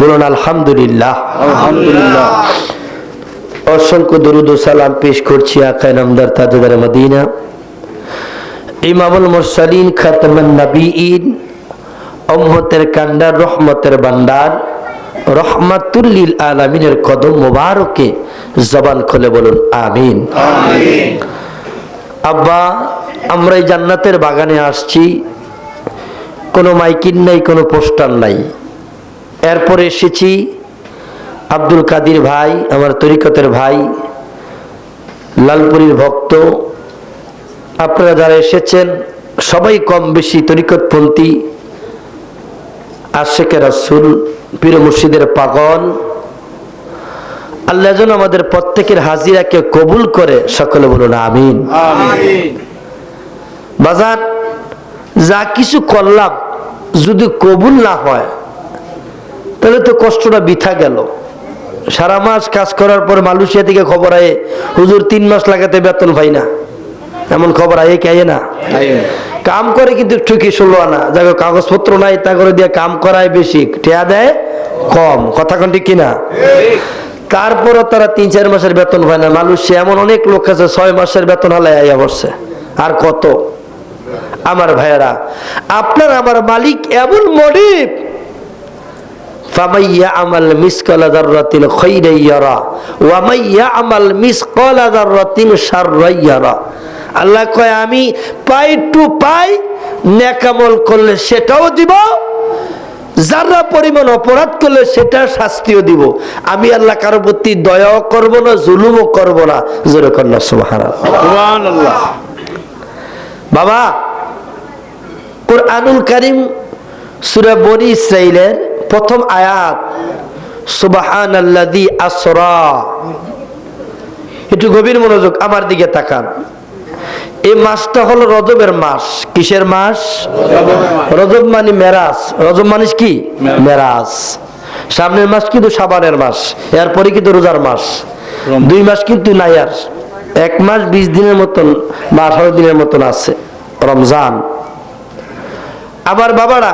বলুন আলহামদুলিল্লাহ। আলহামদুলিল্লাহ। অসংখ্য দরুদ ও সালাম পেশ করছি আকায় নামদার তাজদার মদিনা। ইমামুল মুরসালিন খাতামান নবীন উম্মতের কান্ডার রহমতের ভান্ডার রহমাতুল্লিল আলামিনের কদম মোবারকে জবান খুলে বলুন আমিন। আব্বা আমরা এই জান্নাতের বাগানে আসছি। কোনো মাইকিন নাই কোনো পোস্টার নাই। এরপরে এসেছি আব্দুল কাদির ভাই আমার তরিকতের ভাই লালপুরীর ভক্ত। আপনারা যারা এসেছেন সবাই কম বেশি তরিকতপন্থী। আশেকের রাসুল পীর মুর্শিদের পাগল। আল্লাহ যেন আমাদের প্রত্যেকের হাজিরাকে কবুল করে সকলে বলুন আমিন। আমিন। বাজার যা কিছু করলাম যদি কবুল না হয় তাহলে তো কষ্টটা বৃথা গেল। সারা মাস কাজ করার পর মালয়েশিয়া থেকে খবর আয়ে হুজুর তিন মাস লাগাতে বেতন পাই না। এমন খবর আয়ে কে আয়ে না? কাম করে কিন্তু ঠিকই ষোলো আনা। যাকে কাগজপত্র নাই তা করে দিয়ে কাম করায় বেশি। ঠেয়া দেয় কম। কথা কোন ঠিক কিনা? তারপরও তারা তিন চার মাসের বেতন পায় না। মালয়েশিয়া এমন অনেক লোক আছে ছয় মাসের বেতন হলে আইয়া বসছে আর কত? আমার ভাইয়েরা আপনার আমার মালিক এমন মডিব। ফামাইয়া আমাল মিসকালা দাররাতিন খাইরাই ইয়ারা ওয়া মাইয়া আমাল মিসকালা দাররাতিন শাররাই ইয়ারা আল্লাহ কয় আমি পাই টু পাই নেকামল করলে সেটাও দিব যারা পরিমাণ অপরাধ করলে সেটা শাস্তিও দিব। আমি আল্লাহ কারও প্রতি দয়াও করব না জুলুমও করব না। জোরে কন্যা সুবহানাল্লাহ। বাবা কোরআনুল কারিম সূরা বনি ইসরাইলের প্রথম আয়াত, সুবহানাল্লাযী আসরা। একটু গভীর মনোযোগ আমার দিকে তাকান। এই মাসটা হলো রজবের মাস। কিসের মাস? রজব মানে মেরাজ। রজব মানে কি? মেরাজ। সামনের মাস কিন্তু সাবানের মাস এরপরে কিন্তু রোজার মাস। দুই মাস কিন্তু নাই আর এক মাস বিশ দিনের মতন বা আঠারো দিনের মতন আছে, রমজান। আবার বাবারা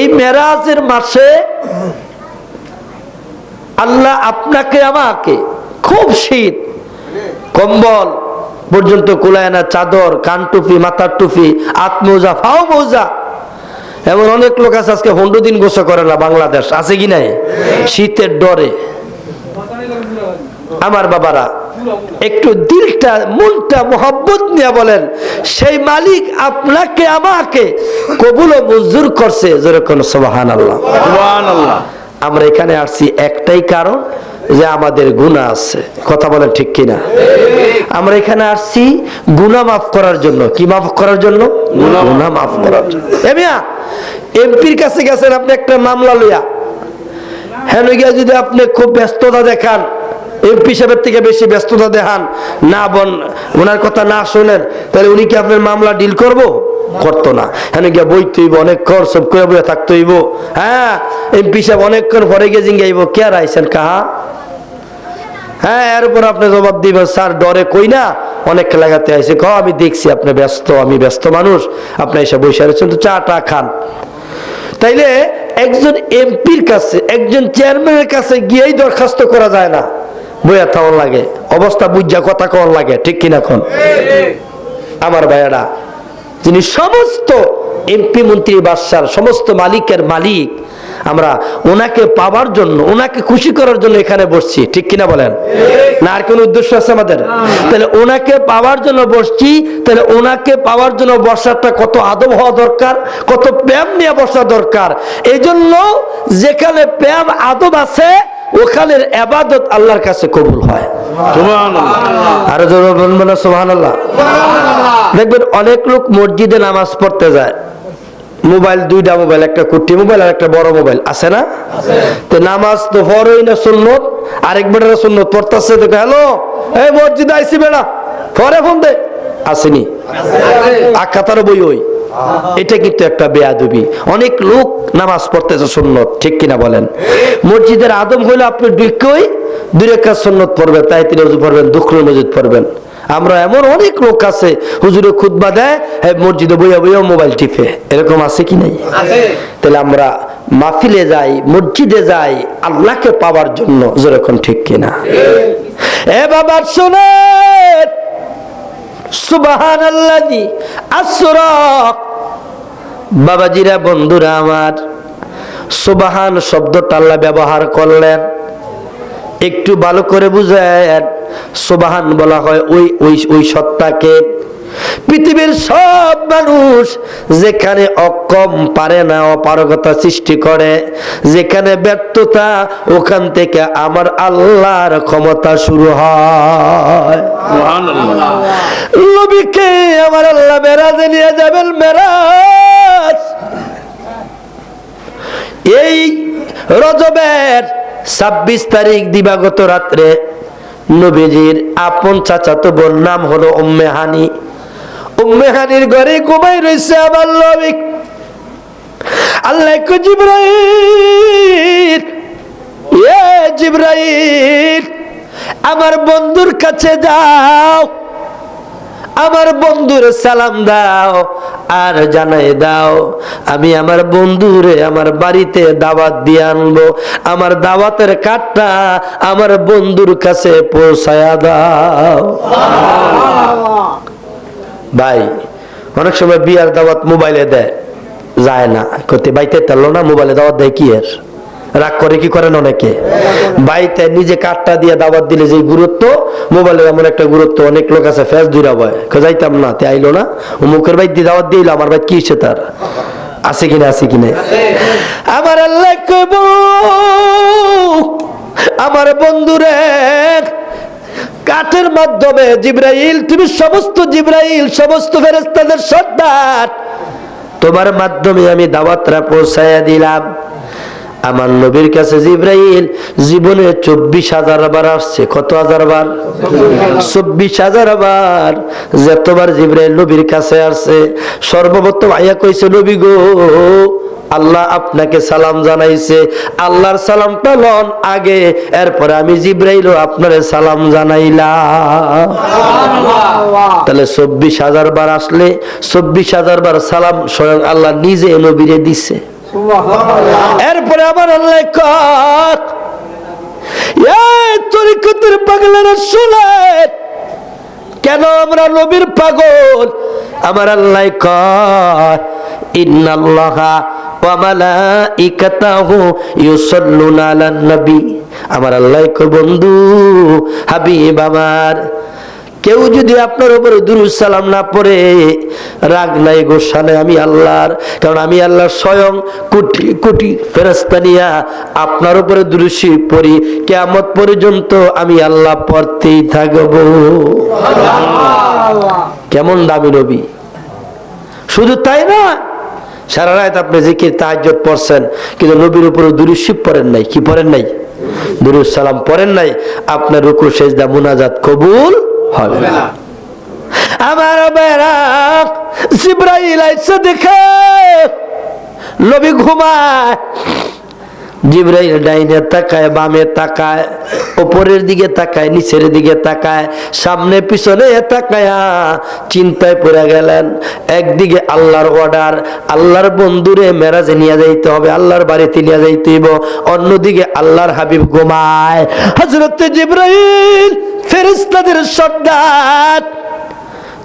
এই মেরাজের মাসে আল্লাহ আপনাকে, আমাকে খুব শীত, কম্বল পর্যন্ত কুলায় না, চাদর, কান টুপি, মাথার টুপি আত্মৌজা ফাও মৌজা। এমন অনেক লোক আছে, আজকে হন্ডু দিন গোসা করে না বাংলাদেশ, আছে কি নাই? শীতের ডরে। আমার বাবারা একটু দিলটা মনটা মোহব্বত নিয়ে বলেন সেই মালিক আপনাকে আমাকে কবুল ও মঞ্জুর করছে। যেরকম সোবাহান আল্লাহ আমরা এখানে আসছি একটাই কারণ যে আমাদের গুণা আছে। কথা বলেন ঠিক কিনা? আমরা এখানে আসছি গুণা মাফ করার জন্য। কি মাফ করার জন্য? গুণা মাফ। করার জন্য। এমিয়া এমপির কাছে গেছেন আপনি একটা মামলা লইয়া। হ্যাঁ গিয়া যদি আপনি খুব ব্যস্ততা দেখান এমপি সাহেবের থেকে বেশি ব্যস্ততা দেখান। না বন, ওনার কথা না শোনেন, তাহলে উনি কি আপনার মামলা ডিল করব? করতো না। হ্যাঁ গিয়া বইতে হইব অনেকক্ষণ সব করে বইয়া থাকতে হইব। হ্যাঁ এমপি সাহেব অনেকক্ষণ পরে গিয়ে জিঙ্গাইব কে আইসেন কাহা? হ্যাঁ এর উপর আপনি জবাব দিবেন, স্যার ডরে কই না? অনেক লাগাতে আইসে ক আমি দেখছি আপনি ব্যস্ত, আমি ব্যস্ত মানুষ। আপনি এসে বসে রয়েছেন, তো চা টা খান। তাইলে একজন এমপির কাছে, একজন চেয়ারম্যানের কাছে গিয়েই দরখাস্ত করা যায় না। বইয়া থাউন লাগে, অবস্থা বুঝা কথা কন লাগে, ঠিক কিনা আমার ভাইয়েরা, যিনি সমস্ত এমপি মন্ত্রী, বাদশার সমস্ত মালিকের মালিক, আমরা ওনাকে পাওয়ার জন্য, ওনাকে খুশি করার জন্য এখানে বসছি, ঠিক কিনা বলেন? না, আর কোনো উদ্দেশ্য আছে আমাদের? তাহলে ওনাকে পাওয়ার জন্য বসছি, তাহলে ওনাকে পাওয়ার জন্য বসাটা কত আদব হওয়া দরকার, কত প্রেম নিয়ে বসা দরকার। এই জন্য যেখানে প্রেম আদব আছে ওখানের আবাদত আল্লাহর কাছে কবুল হয়। আরও জোরে বলবেন না সুবহানাল্লাহ। দেখবেন অনেক লোক মসজিদে নামাজ পড়তে যায়। মোবাইল দুইটা মোবাইল একটা কুটি মোবাইল আর একটা বড় মোবাইল। আছে না? তো নামাজ তো পড়ই না সুন্নত। আরেক বেটার সুন্নত পড়তেছে তো হ্যালো এই মসজিদে আইসি বেড়া পরে ফোন দে। আসেনি। আকাতার বই ওই। এটা কিন্তু একটা বেয়াদবি। অনেক লোক নামাজ পড়তেছে সুন্নত ঠিক কিনা বলেন? মসজিদের আদম হইলে আপনি ঢুকই দুই রেখা সুন্নত পড়বেন তাই তিনি পড়বেন দুঃখের মসজিদ পড়বেন। আমরা এমন অনেক লোক আছে হুজুরে খুতবা দেয় হ্যাঁ মসজিদে বইয়া বইয়া মোবাইল টিপে। এরকম আছে কি নাই? তাহলে আমরা মাহফিলে যাই মসজিদে যাই আল্লাহকে পাওয়ার জন্য যেরকম ঠিক কিনা? এ বাবা শোনে বাবাজিরা, বন্ধুরা আমার, সুবাহান শব্দ আল্লাহ ব্যবহার করলেন। একটু ভালো করে বুঝেন, সুবাহান বলা হয় ওই ওই ওই সত্তাকে পৃথিবীর সব মানুষ যেখানে অক্ষম পারে না অপারগতা সৃষ্টি করে যেখানে ব্যর্থতা ওখান থেকে আমার আল্লাহর ক্ষমতা শুরু হয়। নবীকে আমার আল্লাহ মেরাজে নিয়ে যাবেন মেরাজ। এই রজবের ছাব্বিশ তারিখ দিবাগত রাত্রে নবীজির আপন চাচাতো বোন নাম হলো উম্মে হানি। উম্মে হানির ঘরে ঘুমাই রয়েছে আমার নবী আল্লাহ জিব্রাইল? এ জিব্রাইল, আমার বন্ধুর কাছে যাও, আমার বন্ধুর সালাম দাও আর জানাই দাও, আমি আমার বন্ধুরে আমার বাড়িতে দাওয়াত দিয়ে আনব, আমার দাওয়াতের কাঠটা আমার বন্ধুর কাছে পৌঁছায়া দাও। ভাই, অনেক সময় বিয়ার দাওয়াত মোবাইলে দেয়, যায় না। করতে বাইতে তেল না, মোবাইলে দাওয়াত দেয় কি এর? রাগ করে কি করেন অনেকে? বাইতে নিজে কাঠটা দিয়ে দাওয়াত দিলে যে গুরুত্ব মোবাইলের এমন একটা গুরুত্ব, অনেক লোক আছে ফেস দুইরা বয়। যাইতাম না, তে আইলো না। ও মুখের বাইর দিয়ে দাওয়াত দিল, আমার বাইক কি হচ্ছে তার? আছে কিনা আছে কিনা আমার আল্লাহ আমার বন্ধুরে কাঠের মাধ্যমে জিব্রাইল, তুমি সমস্ত জিব্রাইল, সমস্ত ফেরেস্তাদের সর্দার। তোমার মাধ্যমে আমি দাওয়াতরা পৌঁছাইয়া দিলাম। আমার নবীর কাছে জিব্রাইল জীবনে চব্বিশ হাজার বার আসছে। কত হাজার বার? চব্বিশ হাজার বার। যতবার জিব্রাইল নবীর কাছে আসছে সর্বপ্রথম আইয়া কইছে নবী গো আল্লাহ আপনাকে সালাম জানাইছে। আল্লাহর সালামটা লন আগে এরপরে আমি জিব্রাইলও আপনার সালাম জানাইলাম। তাহলে চব্বিশ হাজার বার আসলে চব্বিশ হাজার বার সালাম স্বয়ং আল্লাহ নিজে নবীরে দিছে। এরপরে আমার আল্লাহ এই তরিকতের পাগলেরা শুনে, কেন আমরা নবীর পাগল? আমার আল্লাহ কর ইন্নাল্লাহা ওয়া মালাইকাতাহু ইউসাল্লুনা আলান নবী আমার আল্লাহ কয়, বন্ধু, হাবিব আমার কেউ যদি আপনার উপরে সালাম না পড়ে, রাগ নাই গোসা নাই আমি আল্লাহর, কারণ আমি আল্লাহর স্বয়ং কোটি কোটি ফেরস্তা নিয়া আপনার উপরে দুরুশি পড়ি। কেমত পর্যন্ত আমি আল্লাহ পড়তেই থাকব। কেমন দামি নবী। শুধু তাই না, সারা রাত আপনি জিকির তাহাজ্জত পড়ছেন, কিন্তু নবীর উপরে দুরুশি পড়েন নাই। কি পড়েন নাই? দুরুদ সালাম পড়েন নাই। আপনার রুকু সেজদা মুনাজাত কবুল হবে না আমার বেরাক জিব্রাইল আইসা দেখে লবি ঘুমায়। জিব্রাইল ডাইনে তাকায়, বামে তাকায়, ওপরের দিকে তাকায়, নিচের দিকে তাকায়, সামনে পিছনে তাকায়া চিন্তায় পড়ে গেলেন। একদিকে আল্লাহর অর্ডার, আল্লাহর বন্ধুরে মেরাজে নিয়ে যাইতে হবে, আল্লাহর বাড়িতে নিয়ে যাইতে হইব। অন্যদিকে আল্লাহর হাবিব ঘুমায়। হজরত জিব্রাইল ফেরিস্তাদের সর্দার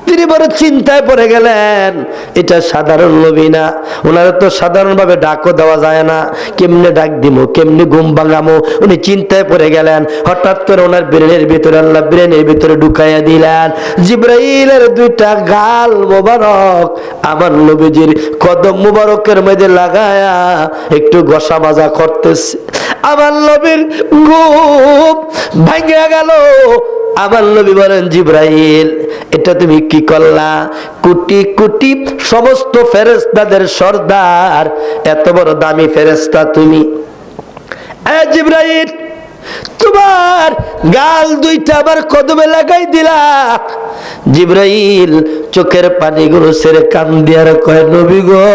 তিনি বড় চিন্তায় পড়ে গেলেন, এটা সাধারণ নবী না। ওনারা তো সাধারণভাবে ডাকও দেওয়া যায় না। কেমনে ডাক দিমো, কেমনে ঘুম ভাঙামো? উনি চিন্তায় পড়ে গেলেন, হঠাৎ করে ওনার ব্রেনের ভিতরে, আল্লাহ ব্রেনের ভিতরে ঢুকাইয়া দিলেন, জিব্রাইলের দুইটা গাল মোবারক, আমার নবীজির কদম মুবারকের মধ্যে লাগায়া একটু গসা মাজা করতেছে। আমার নবীর ঘুম ভাঙিয়া গেল আমার নবী বলেন, জিব্রাইল, এটা তুমি কি করলা? কোটি কোটি সমস্ত ফেরেস্তাদের সর্দার, এত বড় দামি ফেরেস্তা তুমি। জিব্রাইল, তোমার গাল দুইটা আবার কদমে লাগাই দিলা। জিব্রাইল, চোখের পানিগুলো সেরে কান দিয়ার কয়, নবী গো,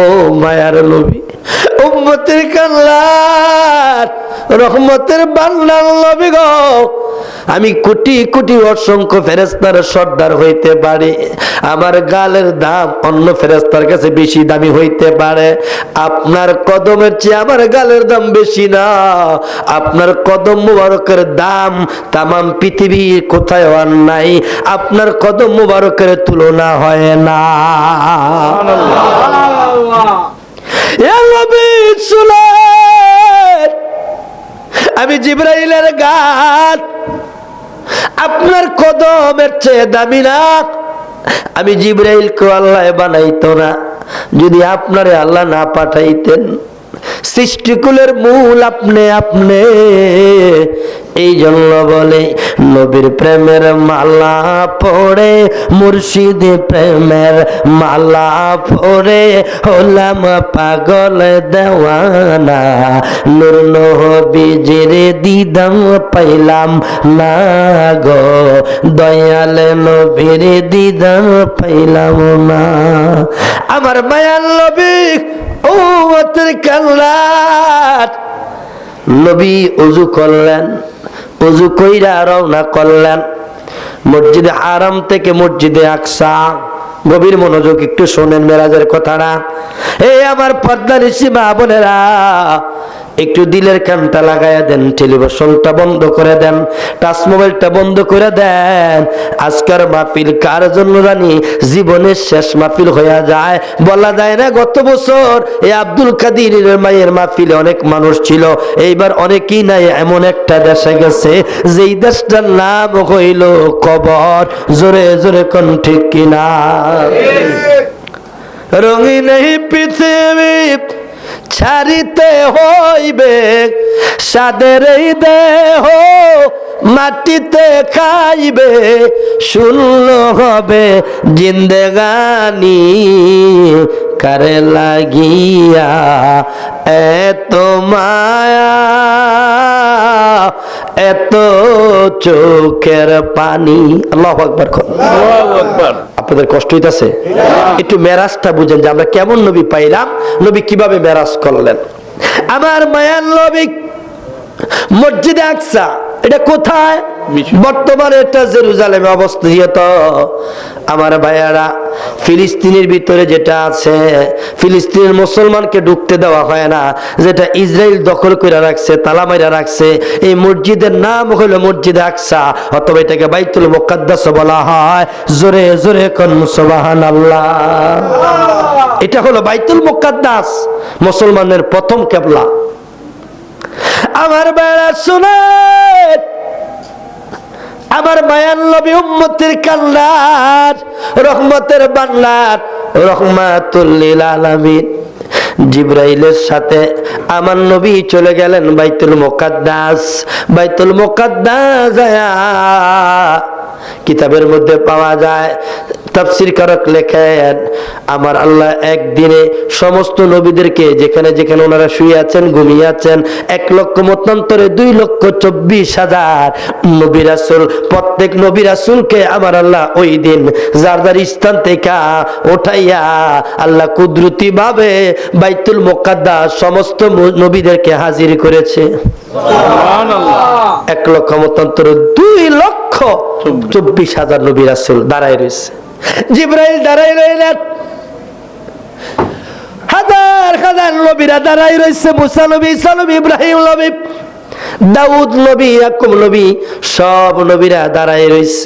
ও মায়ার নবী, উম্মতের কাল্লার রহমতের বান্নার নবী গো। আমি কোটি কোটি অসংখ্য ফেরেস্তার সর্দার হইতে পারি। আমার গালের দাম অন্য ফেরেস্তার কাছে বেশি দামি হইতে পারে। আপনার কদমের চেয়ে আমার গালের দাম বেশি না। আপনার কদম মুবারকের দাম তামাম পৃথিবীর কোথায় আর নাই। আপনার কদম মুবারকের তুলনা হয় না। এ নবী সুলাইমান, আমি জিব্রাইলের গাছ আপনার কদমের চেয়ে দামি না। আমি জিব্রাইলকে আল্লাহ বানাইতো না। যদি আপনারে আল্লাহ না পাঠাইতেন সৃষ্টিকুলের মূল আপনি আপনি। এই জন্য বলে, নবীর প্রেমের মালা পড়ে মুর্শিদে প্রেমের মালা পড়ে হলাম পাগল দেওয়ানা। নূর নবীজির দিদাম পাইলাম না গো। দয়াল নবীর দিদাম পাইলাম না। আমার মায়াল নবী ও কাল্লাট নবী উজু করলেন উজু কইরা রওনা করলেন। মসজিদে আরাম থেকে মসজিদে আকসা। গভীর মনোযোগ একটু শোনেন মেরাজের কথাটা। এই আমার পদ্মা ঋষি মা বোনেরা একটু দিলের কানটা লাগাইয়া দেন টেলিভিশনটা বন্ধ করে দেন টাচ মোবাইলটা বন্ধ করে দেন। আজকের মাহফিল কার জন্য জানি? জীবনের শেষ মাহফিল হইয়া যায়। বলা যায় না গত বছর এই আব্দুল কাদির মায়ের মাহফিলে অনেক মানুষ ছিল এইবার অনেকেই নাই এমন একটা দেশে গেছে যেই দেশটার নাম হইল কবর। জোরে জোরে কোন ঠিক কিনা? রঙিন পৃথিবী ছাড়িতে হইবে। সাদের দেহ মাটিতে খাইবে। শূন্য হবে জিন্দেগানি। কারে লাগিয়া এ মায়া এত চোখের পানি। আল্লাহ আকবর আপনাদের কষ্ট হইতেছে? একটু মেরাজটা বুঝেন যে আমরা কেমন নবী পাইলাম নবী কীভাবে মেরাজ করলেন। আমার মায়ার নবী মসজিদে আকসা এটা কোথায়। বর্তমানে এটা জেরুজালেমে অবস্থিত। আমার ভাইয়ারা, ফিলিস্তিনের ভিতরে যেটা আছে, ফিলিস্তিনের মুসলমানকে ঢুকতে দেওয়া হয় না, যেটা ইসরায়েল দখল করে রাখছে, তালা মাইরা রাখছে, এই মসজিদের নাম হলো মসজিদ আকসা, অথবা এটাকে বাইতুল মুকাদ্দাস বলা হয়। জোরে জোরে কোন সুবহান আল্লাহ এটা হলো বাইতুল মুকাদ্দাস, মুসলমানের প্রথম কেবলা। আমার বেড়া শুনে আমার মায়ার নবী উম্মতির কান্নার, রহমতের বাংলার রহমাতুল্লিল আলামিন। জিব্রাইলের সাথে আমার নবী চলে গেলেন বাইতুল মোকাদ্দাস। বাইতুল মোকাদ্দাস কিতাবের মধ্যে পাওয়া যায় তাফসির কারক লেখেন আমার আল্লাহ একদিনে সমস্ত নবীদেরকে যেখানে যেখানে ওনারা শুয়ে আছেন ঘুমিয়ে আছেন এক লক্ষ মতান্তরে দুই লক্ষ চব্বিশ হাজার নবী রাসুল প্রত্যেক নবী রাসুলকে আমার আল্লাহ ওই দিন যার যার স্থান থেকে ওঠাইয়া আল্লাহ কুদরতি ভাবে বাইতুল মোকাদ্দা সমস্ত নবীদেরকে হাজির করেছে। এক লক্ষ মতান্তরে দুই লক্ষ চব্বিশ হাজার নবী রাসুল দাঁড়ায় রয়েছে। জিব্রাইল দাঁড়াই রইলেন। হাজার হাজার নবীরা দাঁড়াই রয়েছে মুসা নবী, ঈসা ইব্রাহিম নবী, দাউদ নবী, ইয়াকুব নবী, সব নবীরা দাঁড়াই রয়েছে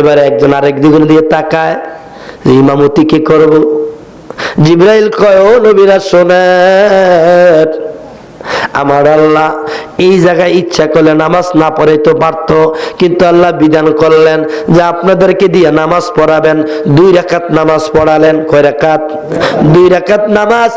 এবার একজন আরেক দিকে দিয়ে তাকায় ইমামতি কি করব? জিব্রাইল কয়, ও নবীরা, শোনেন আমার আল্লাহ এই জায়গায় ইচ্ছা করলে নামাজ না পড়ে তো পারত, কিন্তু আল্লাহ বিধান করলেন যে আপনাদেরকে দিয়ে নামাজ পড়াবেন। দুই রেখাত নামাজ পড়ালেন। কয় রেখাত দুই রাকাত নামাজ